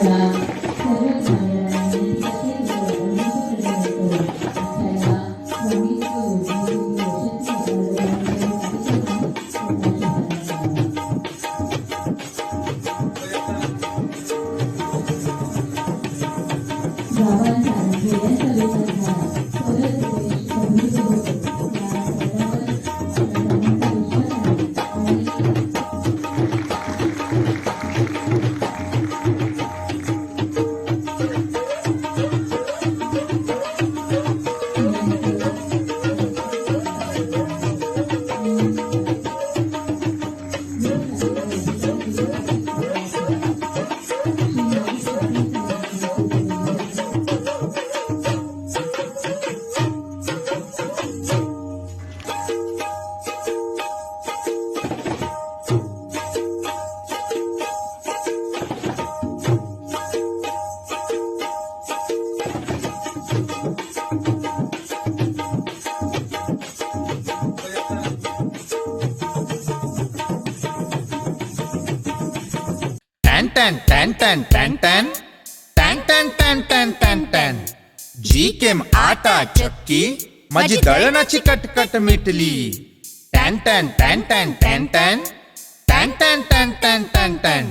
Thanks, టెన్ టెన్ టెన్ టెన్ టెన్ టెన్ టెన్ టెన్ టెన్ టెన్ టెన్ జీకెం ఆట చక్కి మజి దళన చికట్ కట్ మిటిలి టెన్ టెన్ టెన్ టెన్ టెన్ టెన్ టెన్ టెన్ టెన్ టెన్ టెన్ టెన్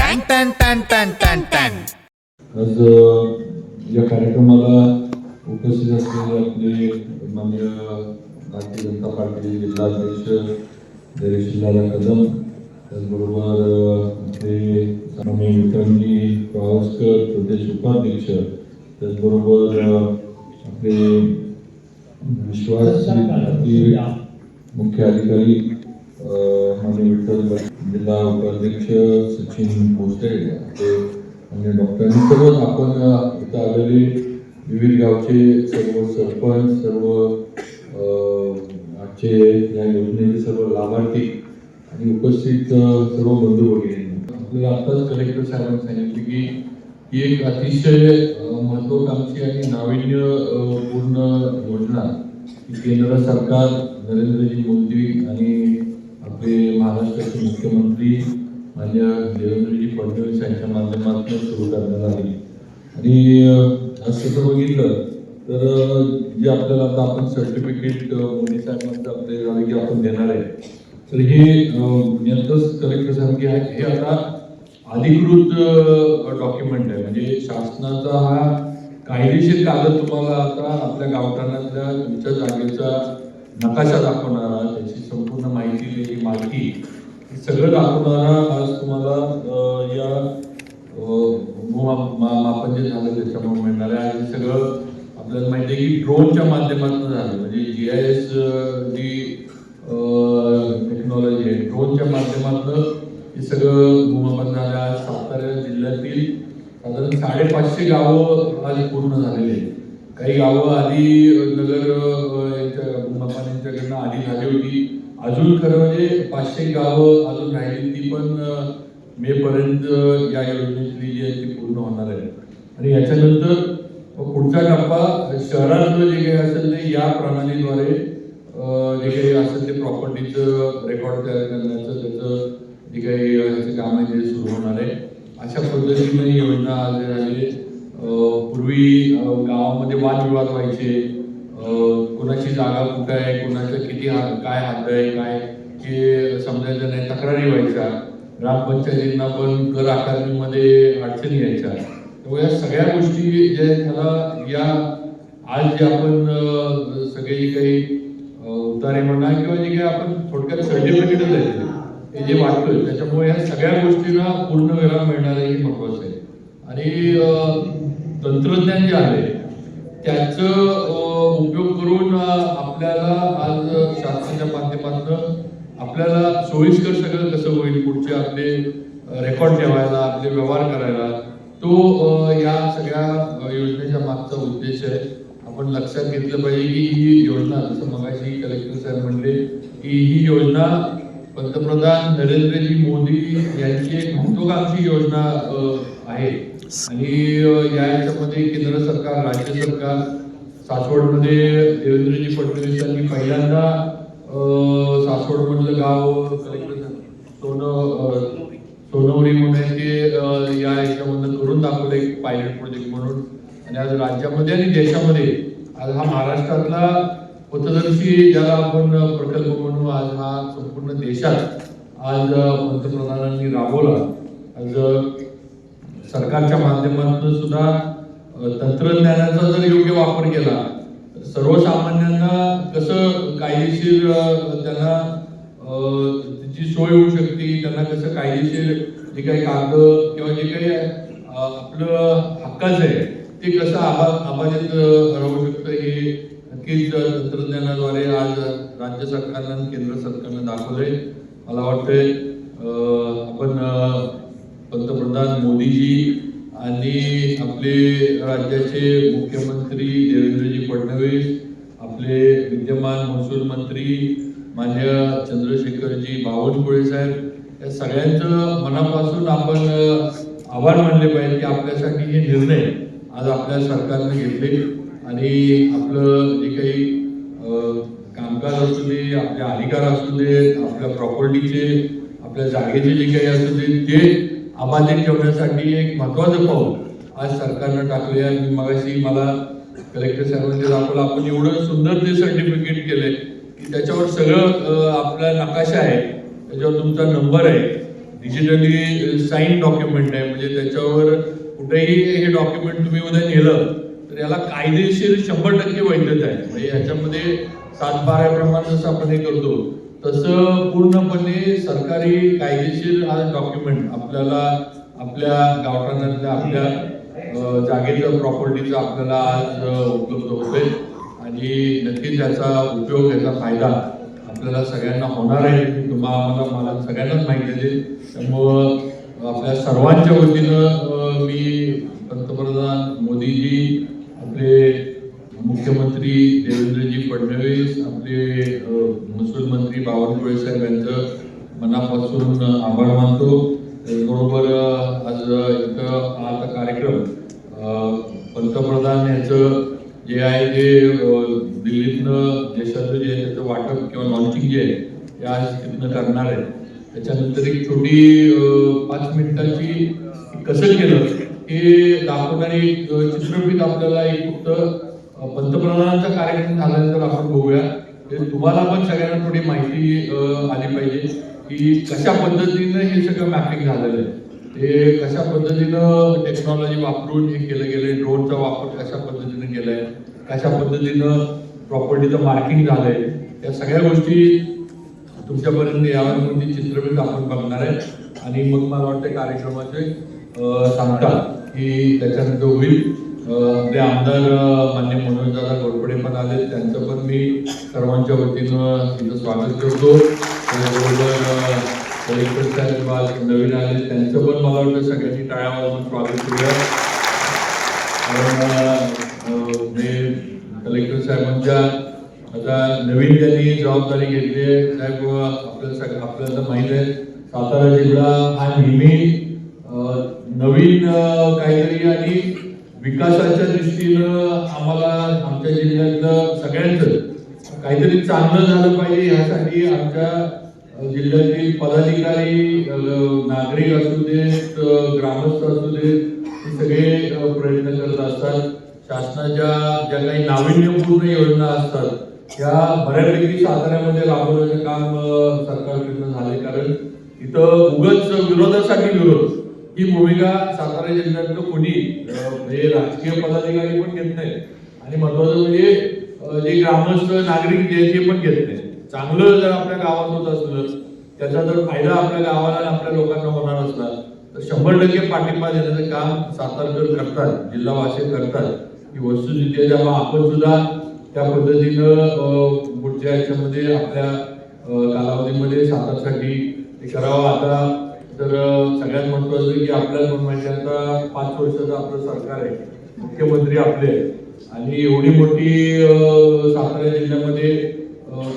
टॅन टॅन टॅन टॅन टॅन टॅन आज या कार्यक्रमाला उपस्थित असलेले आपले माननीय भारतीय जनता पार्टी जिल्हाध्यक्ष जयेश लाला कदम त्याचबरोबर अ, आपले माननीय विक्रमजी पावसकर प्रदेश उपाध्यक्ष त्याचबरोबर आपले विश्वास मुख्य अधिकारी माननीय विठ्ठल जिल्हा उपाध्यक्ष सचिन पोस्टे ते आणि डॉक्टरांनी सर्वच आपण इथं आलेले विविध गावचे सर्व सरपंच सर्व आजचे या योजनेचे सर्व लाभार्थी आणि उपस्थित सर्व बंधू वगैरे आपल्याला आत्ताच कलेक्टर साहेबांनी सांगितले की ही एक अतिशय महत्वाकांक्षी आणि नाविन्य पूर्ण योजना केंद्र सरकार नरेंद्रजी मोदी आणि आपले महाराष्ट्राचे मुख्यमंत्री माझ्या देवेंद्रजी फडणवीस यांच्या माध्यमातून सुरू करण्यात आली. आणि असं जर बघितलं तर जे आपल्याला आता आपण सर्टिफिकेट मोदी साहेबांचं आपले झालं की आपण देणार आहे. तर हे नेतच कलेक्टर साहेब की आहे हे आता अधिकृत डॉक्युमेंट आहे. म्हणजे शासनाचा हा कायदेशीर कागद तुम्हाला आता आपल्या गावठाणातल्या तुमच्या जागेचा नकाशा दाखवणारा त्याची संपूर्ण माहिती त्याची मालकी. हे सगळं दाखवणारा आज तुम्हाला या अ, मापन जे झालं त्याच्यामुळे मिळणार आहे. आणि सगळं आपल्याला माहिती आहे की ड्रोनच्या माध्यमातून झालं. म्हणजे G I S G technology आहे ड्रोनच्या माध्यमातून हे सगळं भूमापन झालं आज सातारा जिल्ह्यातील साधारण साडेपाचशे गावं आज पूर्ण झालेली आहेत. काही गावं आधी नगर अ, आधी झाली होती. अजून खरं म्हणजे पाचशे गावं अजून राहिली ती पण मे पर्यंत या योजनेतली जी आहे ती पूर्ण होणार आहे. आणि याच्यानंतर पुढचा टप्पा शहरातलं जे काही असेल ते या प्रणालीद्वारे जे काही असेल ते प्रॉपर्टीचं रेकॉर्ड तयार करण्याचं त्याचं जे काही काम आहे ते सुरू होणार आहे. अशा पद्धतीने ही योजना आज आहे. पूर्वी गावामध्ये वादविवाद व्हायचे. कोणाची जागा कुठं आहे कोणाचं किती हात काय हात आहे काय हे समजायचं नाही तक्रारी व्हायच्या. ग्रामपंचायतींना पण कर आकारणीमध्ये अडचणी यायच्या. त्यामुळे या सगळ्या गोष्टी ज्या आहेत या आज जे आपण सगळे जे काही उतारे म्हणा किंवा जे काही आपण थोडक्यात सर्टिफिकेटच आहे हे जे वाटतोय त्याच्यामुळे या सगळ्या गोष्टींना पूर्ण विराम मिळणार हे महत्वाचं आहे. आणि तंत्रज्ञान जे आहे त्याचं उपयोग करून आपल्याला आज शासनाच्या माध्यमातून आपल्याला सोयीस्कर सगळं कसं होईल पुढचे आपले रेकॉर्ड ठेवायला आपले व्यवहार करायला तो या सगळ्या योजनेच्या मागचा उद्देश आहे. आपण लक्षात घेतलं पाहिजे की ही योजना जसं मगाशी कलेक्टर साहेब म्हणले की ही योजना पंतप्रधान नरेंद्रजी मोदी यांची एक महत्वाकांक्षी योजना आहे. आणि या याच्यामध्ये केंद्र सरकार राज्य सरकार सासवडमध्ये देवेंद्रजी फडणवीस यांनी पहिल्यांदा अं, सासवड मधलं गाव सोनं सोन सोनवरी म्हणून ते या याच्यामधनं करून दाखवलं एक पायलट प्रोजेक्ट म्हणून. आणि आज राज्यामध्ये आणि देशामध्ये आज हा महाराष्ट्रातला पथदर्शी ज्याला आपण प्रकल्प म्हणू आज हा संपूर्ण देशात आज पंतप्रधानांनी राबवला. आज सरकारच्या माध्यमातून सुद्धा तंत्रज्ञानाचा जर योग्य वापर केला सर्वसामान्यांना कसं कायदेशीर त्यांना त्याची सोय होऊ शकते त्यांना कसं कायदेशीर जे काही कागद किंवा जे काही आपलं हक्काचं आहे ते कसं आभा आभाजित राहू शकतं हे नक्कीच तंत्रज्ञानाद्वारे आज राज्य सरकारनं आणि केंद्र सरकारनं दाखवलंय. मला वाटतंय आपण पंतप्रधान मोदीजी आणि आपले राज्याचे मुख्यमंत्री देवेंद्रजी फडणवीस आपले विद्यमान महसूल मंत्री मान्य चंद्रशेखरजी बावनकुळे साहेब या सगळ्यांचं मनापासून आपण आभार मानले पाहिजे की आपल्यासाठी हे निर्णय आज आपल्या सरकारने घेतले आणि आपलं जे काही कामकाज असू दे आपले अधिकार असू दे आपल्या प्रॉपर्टीचे आपल्या जागेचे जे काही असू दे ते अबाधित ठेवण्यासाठी एक महत्वाचं पाऊल आज सरकारनं टाकले आणि मगाशी मला कलेक्टर साहेबांनी दाखवलं आपण एवढं सुंदर ते सर्टिफिकेट केलंय की त्याच्यावर सगळं आपला नकाशा आहे त्याच्यावर तुमचा नंबर आहे डिजिटली साईन डॉक्युमेंट आहे म्हणजे त्याच्यावर कुठेही हे डॉक्युमेंट तुम्ही उद्या नेलं तर याला कायदेशीर शंभर टक्के वैधता आहे. म्हणजे ह्याच्यामध्ये सात बाराप्रमाणे जसं आपण हे करतो तसं पूर्णपणे सरकारी कायदेशीर हा डॉक्युमेंट आपल्याला आपल्या गावठाणातल्या आपल्या जागेचं प्रॉपर्टीचं आपल्याला आज उपलब्ध होते आणि नक्कीच त्याचा उपयोग याचा फायदा आपल्याला सगळ्यांना होणार आहे. तुम्हाला मला सगळ्यांनाच माहिती आहे त्यामुळं आपल्या सर्वांच्या वतीनं मी पंतप्रधान मोदीजी आपले मुख्यमंत्री देवेंद्र फडणवीस आपले महसूल मंत्री बावनकुळे साहेब यांचं मनापासून आभार मानतो. त्याचबरोबर आज इथं हा कार्यक्रम पंतप्रधान याचं जे आहे ते दिल्लीतनं देशाचं जे आहे त्याचं वाटप किंवा लॉन्चिंग जे आहे ते आज तिथनं करणार आहे. त्याच्यानंतर एक छोटी पाच मिनिटाची कसं केलं हे दाखवणारी एक चित्रफित आपल्याला एक फक्त पंतप्रधानांचा कार्यक्रम झाल्यानंतर आपण बघूया. ते तुम्हाला पण सगळ्यांना थोडी माहिती आली पाहिजे की कशा पद्धतीनं हे सगळं मॅपिंग झालेलं आहे. ते कशा पद्धतीनं टेक्नॉलॉजी वापरून हे केलं गेलंय ड्रोनचा वापर कशा पद्धतीनं केलाय कशा पद्धतीनं प्रॉपर्टीचं मार्किंग झालंय या सगळ्या गोष्टी तुमच्यापर्यंत यावर कोणती चित्रपट आपण बघणार आहे. आणि मग मला वाटतं कार्यक्रमाचे सांगतात की त्याच्यानंतर होईल. आपले आमदार मान्य मनोजदादा घोरपडे पण आले त्यांचं पण मी सर्वांच्या वतीनं तिथं स्वागत करतो. त्याचबरोबर कलेक्टर साहेब नवीन आले त्यांचं पण मला वाटतं सगळ्यांनी टाळ्यावर स्वागत करूया. कारण हे कलेक्टर साहेबांच्या आता नवीन त्यांनी जबाबदारी घेतली आहे. साहेब आपल्याला सग आपल्याला माहीत आहे सातारा जिल्हा हा नेहमी नवीन काहीतरी आणि विकासाच्या दृष्टीनं आम्हाला आमच्या जिल्ह्यातलं सगळ्यांचं काहीतरी चांगलं झालं पाहिजे यासाठी आमच्या जिल्ह्यातील पदाधिकारी नागरिक असू देत ग्रामस्थ असू देत हे सगळे प्रयत्न करत असतात. शासनाच्या ज्या काही नाविन्यपूर्ण योजना असतात त्या बऱ्यापैकी साताऱ्यामध्ये राबवण्याचं काम सरकारकडनं झाले कारण इथं उगच विरोधासाठी विरोध. ही भूमिका सातारा जिल्ह्यातलं कोणी म्हणजे राजकीय पदाधिकारी पण घेत नाही आणि महत्वाचं म्हणजे जे ग्रामस्थ नागरिक जे आहेत ते पण घेत नाही चांगलं जर आपल्या गावात होत असलं त्याचा जर फायदा आपल्या गावाला आणि आपल्या लोकांना होणार असला तर शंभर टक्के पाठिंबा देण्याचं काम सातारकर करतात जिल्हावासी करतात. ही वस्तुस्थिती आहे त्यामुळे आपण सुद्धा त्या पद्धतीनं पुढच्या याच्यामध्ये आपल्या कालावधीमध्ये सातारसाठी करावा आता तर सगळ्यात महत्वाचं की आपल्याला पण माहिती आता पाच वर्षाचं आपलं सरकार आहे. मुख्यमंत्री आपले आहेत. आणि एवढी मोठी सातारा जिल्ह्यामध्ये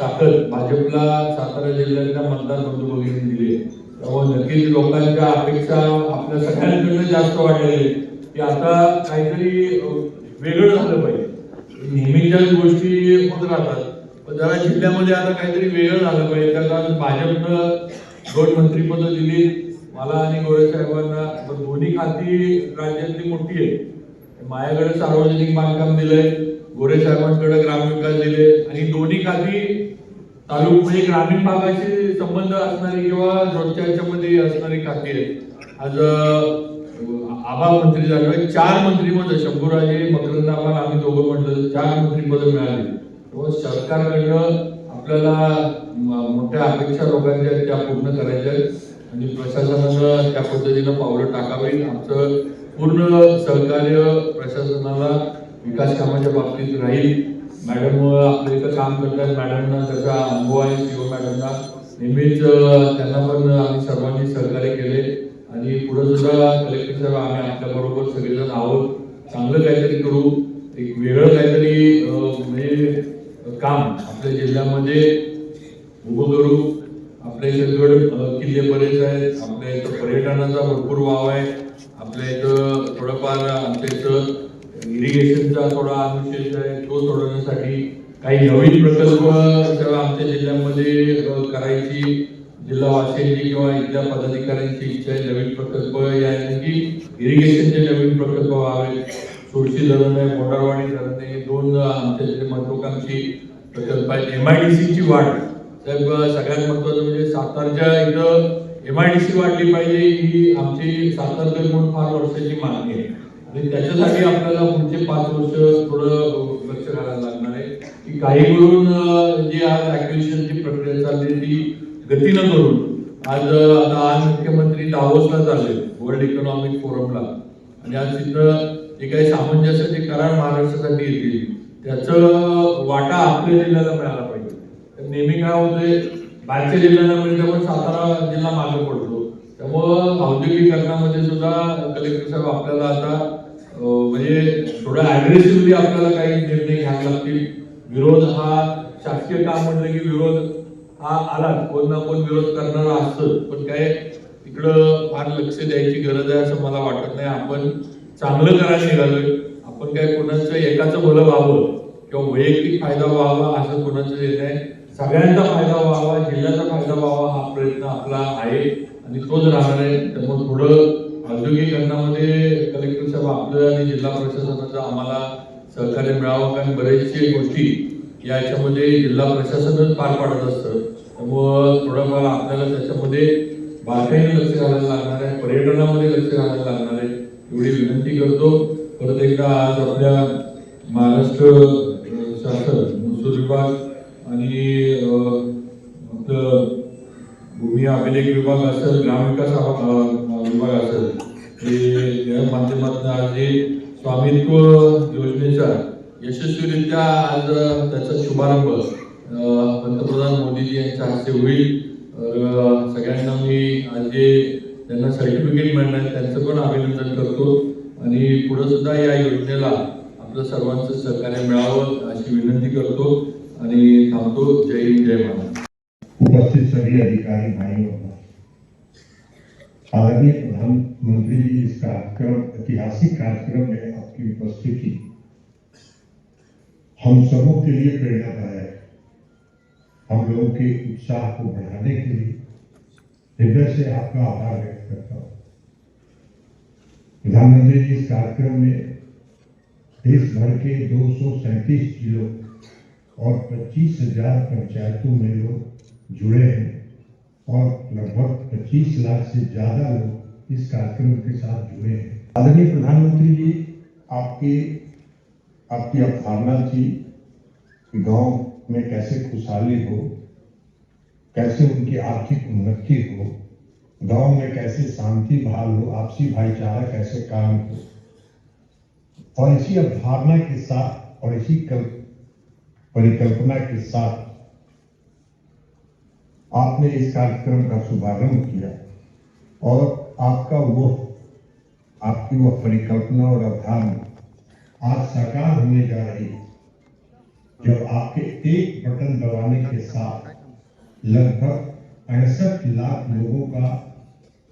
ताकद भाजपला सातारा जिल्ह्याच्या मतदार बंधू दिले दिली त्यामुळे नक्कीच लोकांच्या अपेक्षा आपल्या सगळ्यांकडनं जास्त वाढलेले की आता काहीतरी वेगळं झालं पाहिजे. नेहमीच्याच गोष्टी होत राहतात. पण जरा जिल्ह्यामध्ये आता काहीतरी वेगळं झालं पाहिजे. त्यात भाजपनं दोन मंत्रिपद दिली मला आणि गोळे साहेबांना दोन्ही खाती राज्यातली मोठी आहे माझ्याकडे सार्वजनिक बांधकाम दिलंय गोरे साहेबांकडे ग्रामविकास दिले आणि दोन्ही खाती तालुक म्हणजे ग्रामीण भागाशी संबंध असणारी किंवा रोजच्या याच्यामध्ये असणारी खाती आहेत. आज आभा आबा मंत्री झाले चार मंत्रीपद शंभूराजे मकरंद आबा आम्ही दोघं म्हटलं चार मंत्रीपद मिळाली. तेव्हा सरकारकडनं आपल्याला मोठ्या अपेक्षा लोकांच्या त्या पूर्ण करायच्या आहेत. आणि प्रशासनानं त्या पद्धतीनं पावलं टाकावी आमचं पूर्ण सहकार्य प्रशासनाला विकास कामाच्या बाबतीत राहील. मॅडम आपल्या इथं काम करतात मॅडमना त्याचा अनुभव आहे सीओ मॅडमना. नेहमीच त्यांना पण आम्ही सर्वांनी सहकार्य केले. आणि पुढे सुद्धा कलेक्टर साहेब आम्ही आपल्या बरोबर सगळेजण आहोत. चांगलं काहीतरी करू. एक वेगळं काहीतरी म्हणजे काम आपल्या जिल्ह्यामध्ये उभं करू. आपल्या इथं गड किल्ले बरेच आहेत. आपल्या इथं पर्यटनाचा भरपूर वाव आहे. आपल्या इथं थोडंफार आमच्या इथं इरिगेशनचा थोडा अनुशेष आहे. तो सोडवण्यासाठी काही नवीन प्रकल्प जेव्हा आमच्या जिल्ह्यामध्ये करायची जिल्हावासियांची किंवा इथल्या पदाधिकाऱ्यांची इच्छा आहे. नवीन प्रकल्प या की इरिगेशनचे नवीन प्रकल्प व्हावेत. सोळशी धरण आहे मोटारवाडी धरण आहे. दोन आमच्या महत्वाकांक्षी प्रकल्प आहेत. एम आय डी सीची वाढ साहेब सगळ्यात महत्वाचं म्हणजे सातारच्या इथं एम आय डी सी वाढली पाहिजे ही आमची सातारकर म्हणून फार वर्षाची मागणी आहे. आणि त्याच्यासाठी आपल्याला पुढचे पाच वर्ष थोडं लक्ष घालायला लागणार आहे की काही करून जी आज ऍक्विजिशनची प्रक्रिया चालली ती गतीनं करून आज आता आज मुख्यमंत्री दावोसला चालले वर्ल्ड इकॉनॉमिक फोरमला आणि आज तिथं जे काही सामंजस्याचे करार महाराष्ट्रासाठी येतील त्याचं वाटा आपल्या जिल्ह्याला मिळाला नेहमी काय होतंय बाहेरच्या जिल्ह्यांना म्हणजे मिळते पण सातारा जिल्हा मागे पडतो. त्यामुळं औद्योगिकरणामध्ये सुद्धा कलेक्टर साहेब आपल्याला आता म्हणजे थोडं अग्रेसिव्हली आपल्याला काही निर्णय घ्यावे लागतील. विरोध हा शासकीय काम म्हटलं की विरोध हा आला कोण ना कोण विरोध करणारा असतं पण काय तिकडं फार लक्ष द्यायची गरज आहे असं मला वाटत नाही. आपण चांगलं करायला निघालोय. आपण काय कोणाचं एकाचं भलं व्हावं किंवा वैयक्तिक फायदा व्हावा असं कोणाचं हे नाही. सगळ्यांचा फायदा व्हावा जिल्ह्याचा फायदा व्हावा हा प्रयत्न आपला आहे आणि तोच राहणार आहे. त्यामुळे थोडं औद्योगिकरणामध्ये कलेक्टर साहेब आपलं आणि जिल्हा प्रशासनाचं आम्हाला सहकार्य मिळावं. कारण बऱ्याचशा गोष्टी याच्यामध्ये जिल्हा प्रशासनच पार पाडत असतं. त्यामुळं थोडंफार आपल्याला त्याच्यामध्ये बारकाईने लक्ष घालायला लागणार आहे. पर्यटनामध्ये लक्ष घालायला लागणार आहे. एवढी विनंती करतो. परत एकदा आज आपल्या महाराष्ट्र शासन महसूल विभाग आणि अं, आपलं भूमी अभिलेख विभाग असेल ग्रामविकास विभाग असेल. हे या माध्यमातून आज हे स्वामित्व योजनेचा यशस्वीरित्या आज त्याचा शुभारंभ पंतप्रधान मोदीजी यांच्या हस्ते होईल. सगळ्यांना मी आज जे त्यांना सर्टिफिकेट मिळणार आहे त्यांचं पण अभिनंदन करतो. आणि पुढं सुद्धा या योजनेला आपलं सर्वांचं सहकार्य मिळावं अशी विनंती करतो. आणि जय हिंद जय महाराष्ट्र उपस्थित सभी अधिकारी भाइयों आदरणीय प्रधानमंत्री जी इस कार्यक्रम, ऐतिहासिक कार्यक्रम में आपकी उपस्थिति हम सबों के लिए प्रेरणादायक हम लोगों के उत्साह को बढ़ाने के लिए हृदय से आपका आभार व्यक्त करता हूँ। प्रधानमंत्री जी इस कार्यक्रम में देश भर के दो जिलों और पच्चीस हज़ार पंचायतों में लोग जुड़े हैं और लगभग 25 लाख से ज़्यादा लोग इस कार्यक्रम के साथ जुड़े हैं। आदरणीय प्रधानमंत्री जी आपकी आपकी अवधारणा थी कि गाँव में कैसे खुशहाली हो कैसे उनकी आर्थिक उन्नति हो गाँव में कैसे शांति बहाल हो आपसी भाईचारा कैसे कायम हो। और इसी अवधारणा के साथ और इसी कल, परिकल्पना के साथ आपने इस कार्यक्रम का शुभारंभ किया और आपका वो, आपकी वह परिकल्पना और अवधारणा आज साकार होने जा रही जब आपके एक बटन दबाने के साथ लगभग पैंसठ लाख लोगों का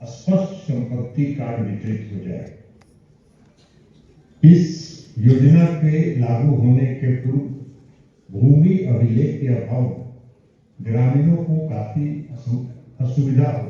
स्पष्ट संपत्ति कार्ड वितरित हो जाए। इस योजना के लागू होने के पूर्व भूमि अभिलेख के अभाव ग्रामीणों को काफी असुविधा हो